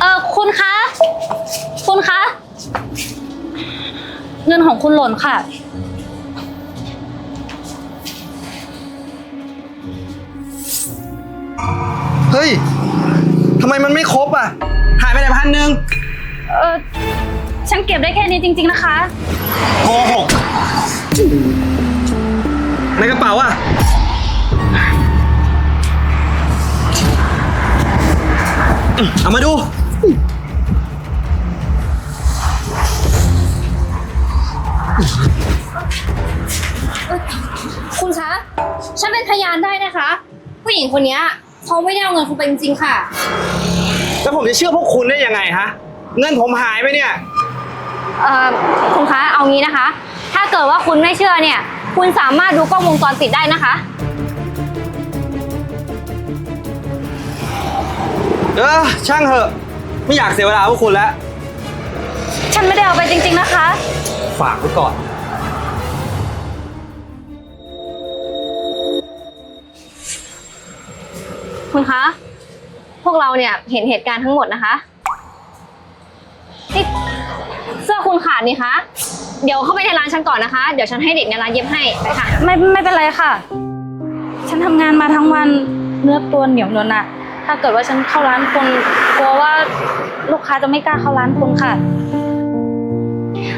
เออคุณคะ คุณคะ เงินของคุณหล่นค่ะ เฮ้ย ทำไมมันไม่ครบอะ หายไปไหนพันหนึ่งเออฉันเก็บได้แค่นี้จริง ๆนะคะ โกหกในกระเป๋าอะ เอามาดู คุณคะ ฉันเป็นพยานได้นะคะ ผู้หญิงคนเนี้ยเขาไม่ได้เอาเงินคุณไปจริงๆค่ะ แล้วผมจะเชื่อพวกคุณได้ยังไงฮะ เงินผมหายไปเนี่ย เอ่อคุณคะเอางี้นะคะ ถ้าเกิดว่าคุณไม่เชื่อเนี่ย คุณสามารถดูกล้องวงจรปิดได้นะคะ เออช่างเถอะ ไม่อยากเสียเวลาพวกคุณแล้ว ฉันไม่ได้เอาไปจริง ๆนะคะ ฝากไว้ก่อน คุณคะ พวกเราเนี่ยเห็นเหตุการณ์ทั้งหมดนะคะนี่เสื้อคุณขาดนี่คะ เดี๋ยวเข้าไปในร้านฉันก่อนนะคะ เดี๋ยวฉันให้เด็กในร้านเย็บให้ไปค่ะ ไม่ไม่เป็นไรค่ะ ฉันทำงานมาทั้งวันเนื้อตัวเหนียวเนวลน่ะ ถ้าเกิดว่าฉันเข้าร้านคุณกลัวว่าลูกค้าจะไม่กล้าเข้าร้านคุณค่ะ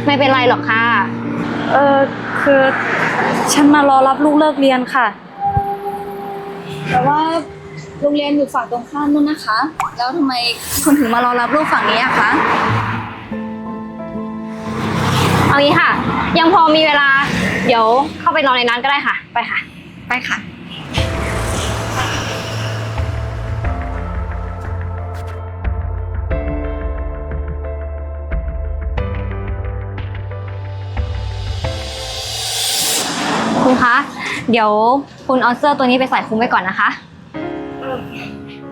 ไม่เป็นไรหรอกค่ะ เออคือฉันมารอรับลูกเลิกเรียนค่ะ แต่ว่าโรงเรียนอยู่ฝั่งตรงข้ามนู่นนะคะ แล้วทำไมคุณถึงมารอรับลูกฝั่งนี้อะคะ เอางี้ค่ะ ยังพอมีเวลา เดี๋ยวเข้าไปรอในร้านก็ได้ค่ะ ไปค่ะ ไปค่ะ เดี๋ยวคุณเอาเสื้อตัวนี้ไปใส่คลุมไว้ก่อนนะคะ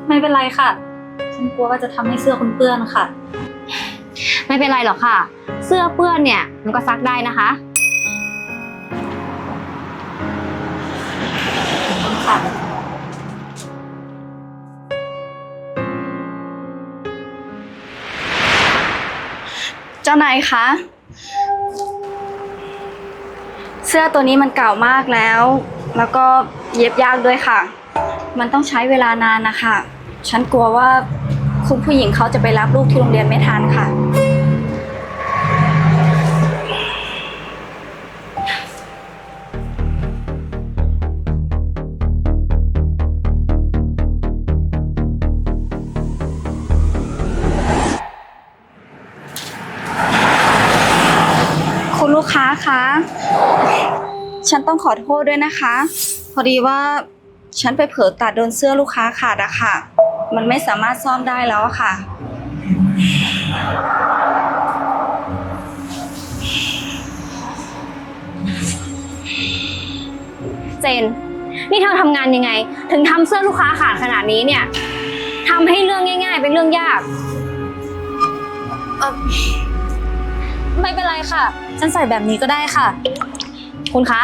ไม่เป็นไรค่ะ ฉันกลัวว่าจะทำให้เสื้อคุณเปื้อนค่ะ ไม่เป็นไรหรอกค่ะ เสื้อเปื้อนเนี่ยมันก็ซักได้นะคะ ค่ะ เจ้านายคะ เสื้อตัวนี้มันเก่ามากแล้ว แล้วก็เย็บยากด้วยค่ะ มันต้องใช้เวลานานนะคะ ฉันกลัวว่าคุณผู้หญิงเขาจะไปรับลูกที่โรงเรียนไม่ทันค่ะ ต้องขอโทษด้วยนะคะ พอดีว่าฉันไปเผลอตัดโดนเสื้อลูกค้าขาดอะค่ะ มันไม่สามารถซ่อมได้แล้วอะค่ะ เจน นี่เธอทำงานยังไง ถึงทำเสื้อลูกค้าขาดขนาดนี้เนี่ยทำให้เรื่องง่าย ๆ เป็นเรื่องยากไม่เป็นไรค่ะ ฉันใส่แบบนี้ก็ได้ค่ะ คุณคะ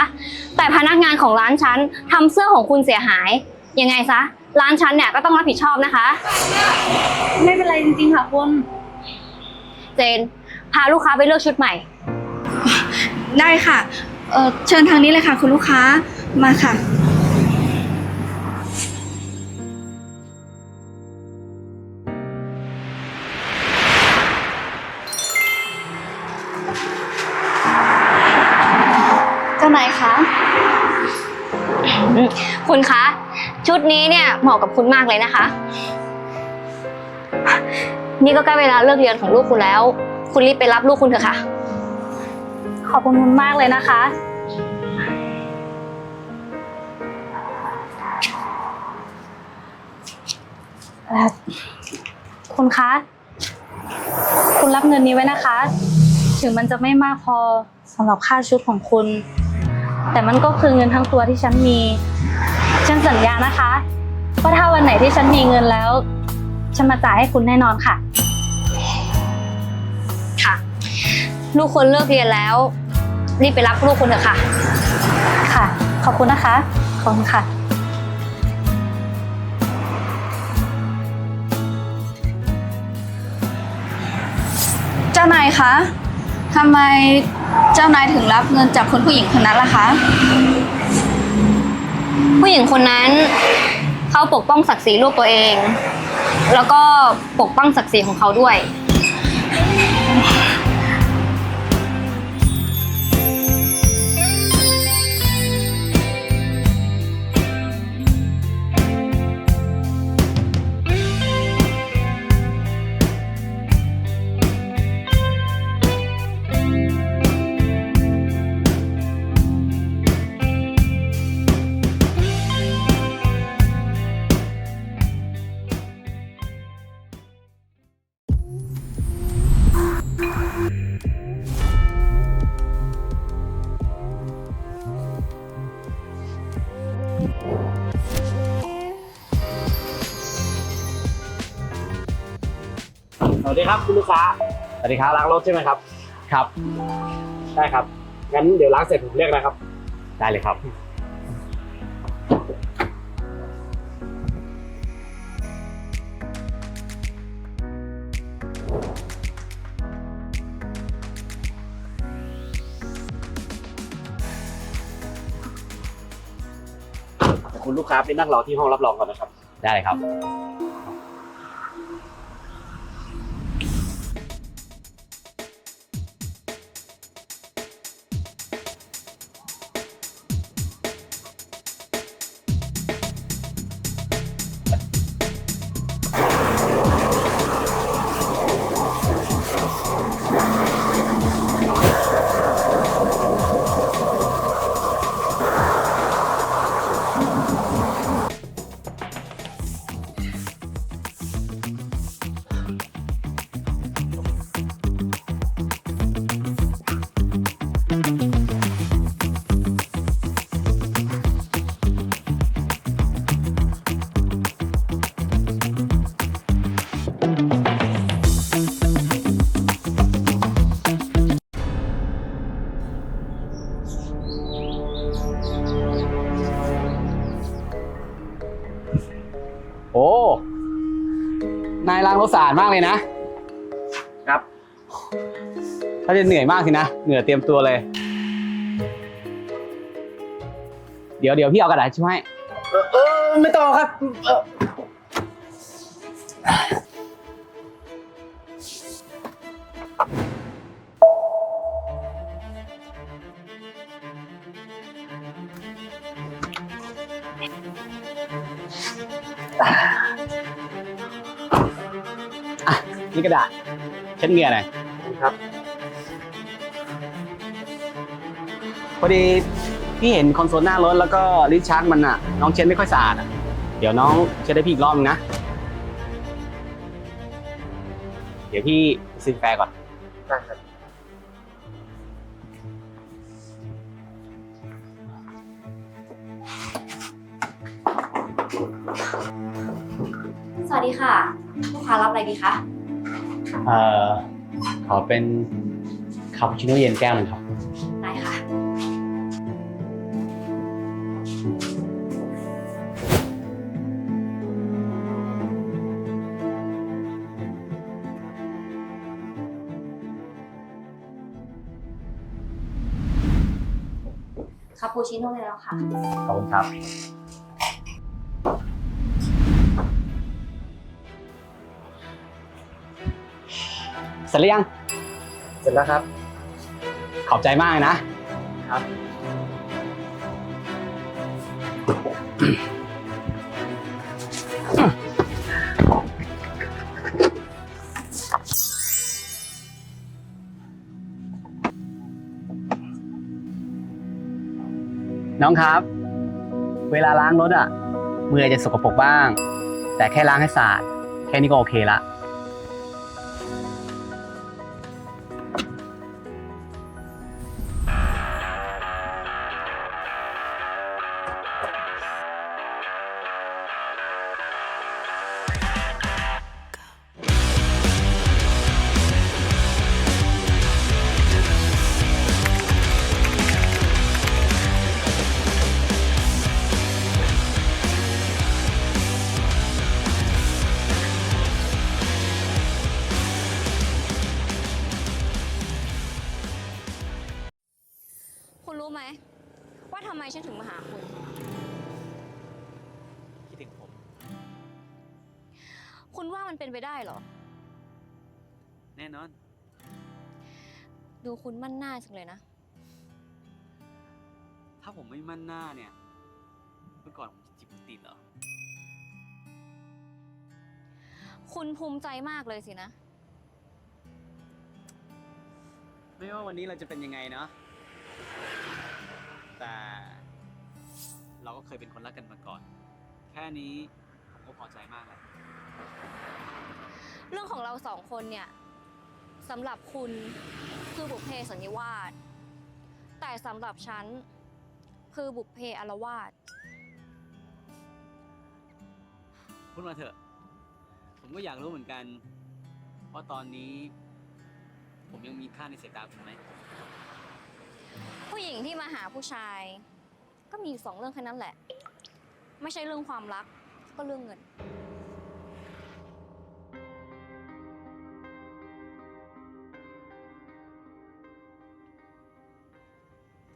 แต่พนักงานของร้านฉันทำเสื้อของคุณเสียหาย ยังไงซะ ร้านฉันเนี่ยก็ต้องรับผิดชอบนะคะ ไม่เป็นไรจริงๆค่ะคุณ เจน พาลูกค้าไปเลือกชุดใหม่ ได้ค่ะ เออเชิญทางนี้เลยค่ะ คุณลูกค้ามาค่ะ นี้เนี่ยเหมาะกับคุณมากเลยนะคะ นี่ก็ใกล้เวลาเลิกเรียนของลูกคุณแล้ว คุณรีบไปรับลูกคุณเถอะค่ะ ขอบคุณคุณมากเลยนะคะ คุณคะ คุณรับเงินนี้ไว้นะคะ ถึงมันจะไม่มากพอสำหรับค่าชุดของคุณ แต่มันก็คือเงินทั้งตัวที่ฉันมี ฉันสัญญานะคะว่าถ้าวันไหนที่ฉันมีเงินแล้ว ฉันมาจ่ายให้คุณแน่นอนค่ะ ค่ะ ลูกควรเลิกเรียนแล้ว รีบไปรับลูกคุณเถอะค่ะ ค่ะ ขอบคุณนะคะ ขอบคุณค่ะ เจ้านายคะทำไมเจ้านายถึงรับเงินจากคนผู้หญิงคนนั้นล่ะคะ ผู้หญิงคนนั้นเขาปกป้องศักดิ์ศรีลูกตัวเอง แล้วก็ปกป้องศักดิ์ศรีของเขาด้วย สวัสดีครับคุณลูกค้าสวัสดีครับล้างรถใช่ไหมครับ ครับ ได้ครับ งั้นเดี๋ยวล้างเสร็จผมเรียกนะครับ ได้เลยครับ คุณลูกค้าไปนั่งรอที่ห้องรับรองก่อนนะครับ ได้เลยครับ โอ้ นายล้างรถสะอาดมากเลยนะ ถ้าจะเหนื่อยมากสินะ เหนื่อยเตรียมตัวเลย เดี๋ยวเดี๋ยวพี่เอากระดาษช่วยให้เออเออไม่ต้องครับเออนี่กระดาษเช็ดเหงื่อหน่อยครับ พอดีพี่เห็นคอนโซลหน้ารถแล้วก็ลิ้นชักมันอะ น้องเช็ดไม่ค่อยสะอาดอะ เดี๋ยวน้องเช็ดให้พี่อีกรอบนึงนะ เดี๋ยวพี่ซื้อกาแฟก่อน ได้ครับ สวัสดีค่ะ ลูกค้ารับอะไรดีคะ เอ่อ ขอเป็นคาปูชิโน่เย็นแก้วหนึ่งครับ ปูชิโน่เลยแล้วค่ะ ขอบคุณครับ เสร็จหรือยัง เสร็จแล้วครับ ขอบใจมากนะครับ น้องครับ เวลาล้างรถอะมืออาจจะสกปรกบ้าง แต่แค่ล้างให้สะอาดแค่นี้ก็โอเคละ ดูคุณมั่นหน้าจังเลยนะ ถ้าผมไม่มั่นหน้าเนี่ย เมื่อก่อนผมจะจีบคุณติดเหรอ คุณภูมิใจมากเลยสินะ ไม่ว่าวันนี้เราจะเป็นยังไงเนาะ แต่ เราก็เคยเป็นคนรักกันมาก่อน แค่นี้ผมก็พอใจมากแล้ว เรื่องของเราสองคนเนี่ย สำหรับคุณคือบุพเพสันนิวาสแต่สำหรับฉันคือบุพเพอารวาสพูดมาเถอะ ผมก็อยากรู้เหมือนกันว่าตอนนี้ ผมยังมีค่าในสายตาคุณไหม ผู้หญิงที่มาหาผู้ชาย ก็มีอยู่สองเรื่องแค่นั้นแหละ ไม่ใช่เรื่องความรักก็เรื่องเงิน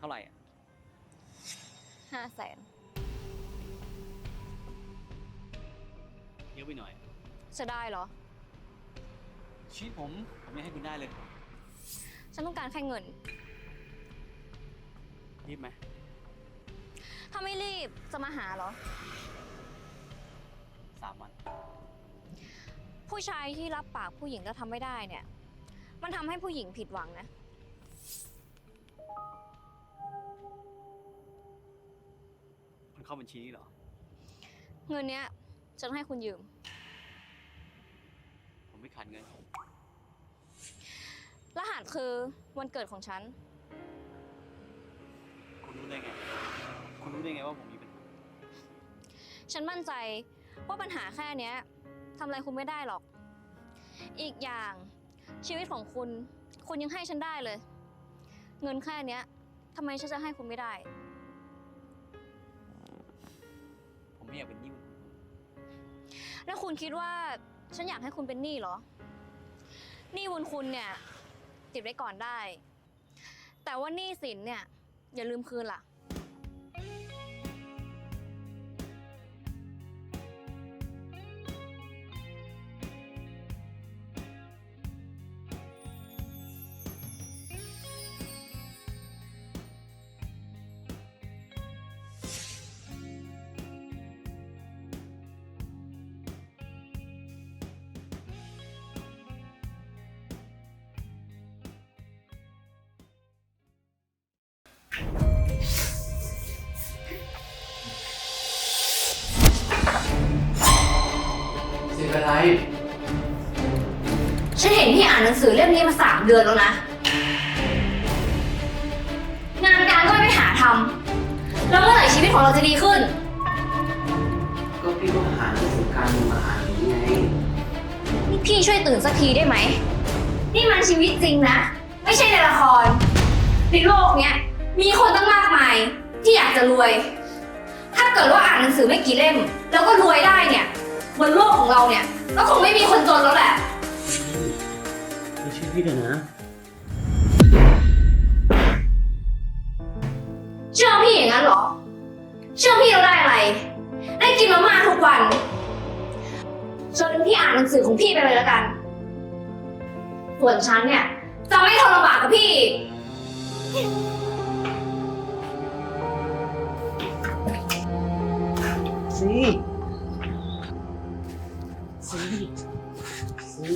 าไหร่อะห้าแสนเยอะไปหน่อย จะได้เหรอ ชีวิตผมผมไม่ให้คุณได้เลย ฉันต้องการแค่เงิน รีบไหม ถ้าไม่รีบจะมาหาเหรอ สามวัน ผู้ชายที่รับปากผู้หญิงแล้วทำไม่ได้เนี่ย มันทำให้ผู้หญิงผิดหวังนะ เข้าบัญชีนี้เหรอ เงินเนี้ยฉันให้คุณยืม ผมไม่ขาดเงิน รหัสคือวันเกิดของฉัน คุณรู้ได้ไง คุณรู้ได้ไงว่าผมมีปัญหาฉันมั่นใจว่าปัญหาแค่เนี้ยทำอะไรคุณไม่ได้หรอก อีกอย่างชีวิตของคุณ คุณยังให้ฉันได้เลย เงินแค่เนี้ยทำไมฉันจะให้คุณไม่ได้ ไม่อยากเป็นหนี้คุณแล้วคุณคิดว่าฉันอยากให้คุณเป็นหนี้เหรอ หนี้บุญคุณเนี่ย ติดไว้ก่อนได้ แต่ว่าหนี้สินเนี่ย อย่าลืมคืนล่ะ เสียอะไร ฉันเห็นพี่อ่านหนังสือเล่มนี้มาสามเดือนแล้วนะ งานการก็ไม่หาทำแล้วเมื่อไหร่ชีวิตของเราจะดีขึ้น ก็พี่ก็หาหนังสือการเงินมาอ่านอย่างนี้ไง นี่พี่ช่วยตื่นสักทีได้ไหม นี่มันชีวิตจริงนะ ไม่ใช่ในละครในโลกเนี้ย มีคนตั้งมากมายที่อยากจะรวย ถ้าเกิดว่าอ่านหนังสือไม่กี่เล่ม แล้วก็รวยได้เนี่ยบนโลกของเราเนี่ยก็คงไม่มีคนจนแล้วแหละ ไม่เชื่อพี่เถอะนะ เชื่อพี่อย่างนั้นเหรอ เชื่อพี่เราได้อะไร ได้กินมาม่าทุกวันเชิญพี่อ่านหนังสือของพี่ไปเลยแล้วกัน ส่วนฉันเนี่ยจะไม่ทนลำบากกับพี่อีก สิสิสิ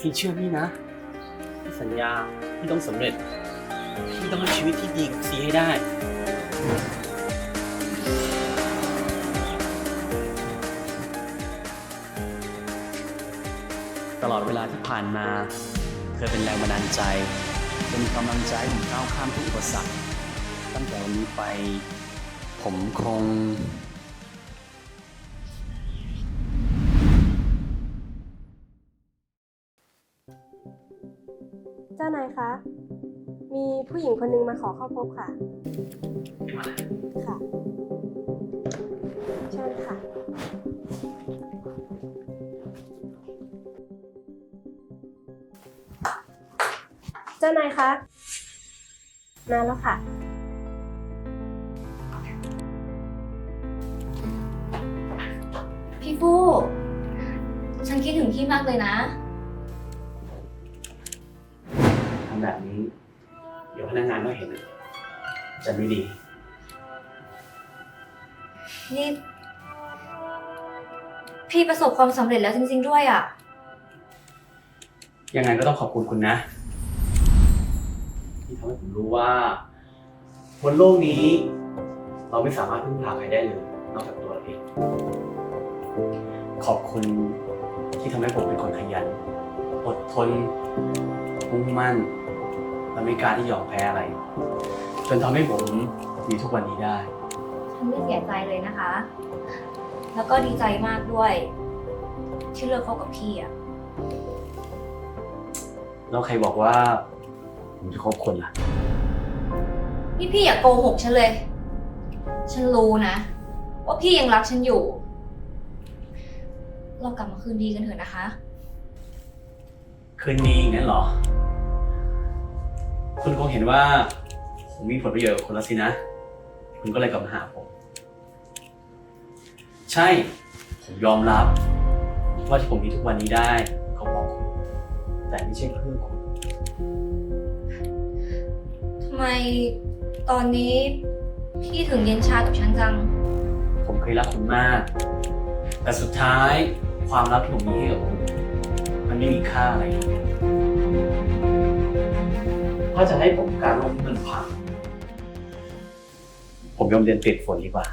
สิเชื่อพี่นะพี่สัญญาพี่ต้องสำเร็จ พี่ต้องให้ชีวิตที่ดีกับซีให้ได้ ตลอดเวลาที่ผ่านมาเคยเป็นแรงบันดาลใจ เป็นกำลังใจให้ผมก้าวข้ามทุกอุปสรรค ตั้งแต่วันนี้ไป ผมคง จ้านายคะ มีผู้หญิงคนนึงมาขอเข้าพบค่ะ ค่ะ เชิญค่ะ เจ้านายคะ มาแล้วค่ะ พี่ฟู ฉันคิดถึงพี่มากเลยนะ แบบนี้ เดี๋ยวพนักงานก็เห็นจะไม่ดี นี่ พี่ประสบความสำเร็จแล้วจริง ๆ ด้วยอะ ยังไงก็ต้องขอบคุณคุณนะ ที่ทำให้ผมรู้ว่าบนโลกนี้ เราไม่สามารถพึ่งพาใครได้เลยนอกจากตัวเราเอง ขอบคุณที่ทำให้ผมเป็นคนขยัน อดทนมุ่งมั่น และไม่กล้าที่ยอมแพ้อะไร จนทำให้ผมมีทุกวันนี้ได้ ฉันไม่เสียใจเลยนะคะ แล้วก็ดีใจมากด้วย ที่เลือกเขากับพี่อะแล้วใครบอกว่าผมจะคบคนล่ะ นี่พี่อย่าโกหกฉันเลย ฉันรู้นะ ว่าพี่ยังรักฉันอยู่ เรากลับมาคืนดีกันเถอะนะคะ คืนนี้งั้นเหรอ คุณคงเห็นว่า ผมมีผลประโยชน์กับคุณแล้วสินะ คุณก็เลยกลับมาหาผม ใช่ ผมยอมรับ ว่าที่ผมมีทุกวันนี้ได้ก็เพราะคุณ แต่ไม่ใช่เพื่อคุณ ทำไมตอนนี้พี่ถึงเย็นชากับฉันจัง ผมเคยรักคุณมาก แต่สุดท้ายความรักที่ผมมีให้กับคุณ มันไม่มีค่าอะไรเลย ถ้าจะให้ผมการลงเงินพันผมยอมเรียนติดฝนดีกว่า